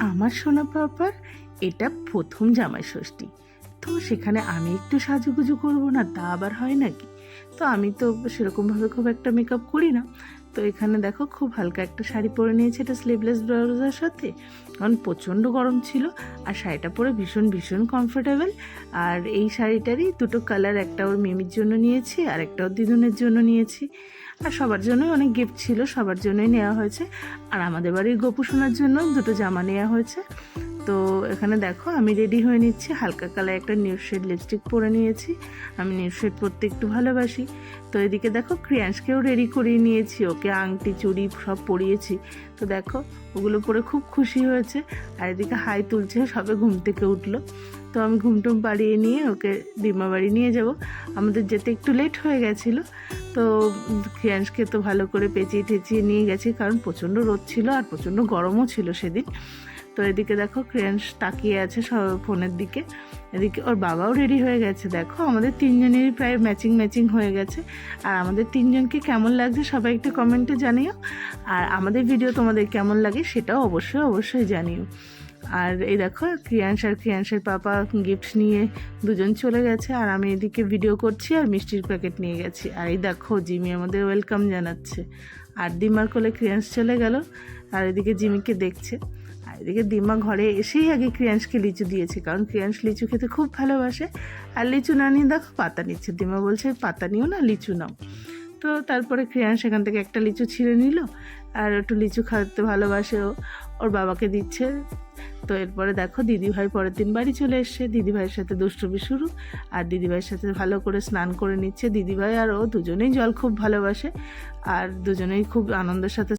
আমার সোনা পাপার এটা প্রথম জামাই ষষ্ঠী তো সেখানে আমি একটু সাজুগুজু করব না, তা আবার হয় নাকি? তো আমি তো সেরকমভাবে খুব একটা মেকআপ করি না। তো এখানে দেখো খুব হালকা একটা শাড়ি পরে নিয়েছে, এটা স্লিভলেস ব্লাউজের সাথে। কারণ প্রচণ্ড গরম ছিল, আর শাড়িটা পরে ভীষণ ভীষণ কমফোর্টেবল আর এই শাড়িটারই দুটো কালার একটা ওর মিমির জন্য নিয়েছি, আর একটা ওর দিদুনের জন্য নিয়েছি। আর সবার জন্যই অনেক গিফট ছিল, সবার জন্যই নেওয়া হয়েছে। আর আমাদের বাড়ির গোপু সোনার জন্য দুটো জামা নেওয়া হয়েছে। তো এখানে দেখো, আমি রেডি হয়ে নিচ্ছি। হালকা কালার একটা নিউ শেড লিপস্টিক পরে নিয়েছি। আমি নিউ শেড পরতে একটু ভালোবাসি। তো এদিকে দেখো, ক্রিয়াংশকেও রেডি করিয়ে নিয়েছি। ওকে আংটি, চুড়ি সব পরিয়েছি। তো দেখো, ওগুলো পরে খুব খুশি হয়েছে। আর এদিকে হাই তুলছে, সবে ঘুম থেকে উঠল। তো আমি ঘুমটুম পাড়িয়ে নিয়ে ওকে ডিমা বাড়ি নিয়ে যাব। আমাদের যেতে একটু লেট হয়ে গেছিল। তো ক্রিয়াংশকে তো ভালো করে পেঁচিয়ে টেঁচিয়ে নিয়ে গেছি, কারণ প্রচণ্ড রোদ ছিল আর প্রচণ্ড গরমও ছিল সেদিন। তো এদিকে দেখো ক্রিয়াংশ তাকিয়ে আছে সব ফোনের দিকে। এদিকে ওর বাবাও রেডি হয়ে গেছে। দেখো আমাদের তিনজনেরই প্রায় ম্যাচিং ম্যাচিং হয়ে গেছে। আর আমাদের তিনজনকে কেমন লাগছে সবাই একটু কমেন্টে জানিও। আর আমাদের ভিডিও তোমাদের কেমন লাগে সেটাও অবশ্যই অবশ্যই জানিও। আর এই দেখো ক্রিয়াংশ আর ক্রিয়াংশের পাপা গিফট নিয়ে দুজন চলে গেছে। আর আমি এদিকে ভিডিও করছি আর মিষ্টির প্যাকেট নিয়ে গেছি। আর এই দেখো জিমি আমাদের ওয়েলকাম জানাচ্ছে। আর দিমার কোলে ক্রিয়াংশ চলে গেল। আর এদিকে জিমিকে দেখছে। এদিকে দিমা ঘরে এসেই আগে ক্রিয়াংশকে লিচু দিয়েছে, কারণ ক্রিয়াংশ লিচু খেতে খুব ভালোবাসে। আর লিচু না নিয়ে দেখো পাতা নিচ্ছে। দিমা বলছে, পাতা নিও না, লিচু নাও। তো তারপরে ক্রিয়াংশ সেখান থেকে একটা লিচু ছিঁড়ে নিল, আর একটু লিচু খাওয়াতে ভালোবাসে ও। ওর বাবাকে দিচ্ছে। তো এরপরে দেখো দিদিভাই পরের দিন বাড়ি চলে এসছে। দিদিভাইয়ের সাথে দুষ্টুমি শুরু, আর দিদিভাইয়ের সাথে ভালো করে স্নান করে নিচ্ছে। দিদিভাই আর ও দুজনেই জল খুব ভালোবাসে, আর দুজনেই খুব আনন্দের সাথে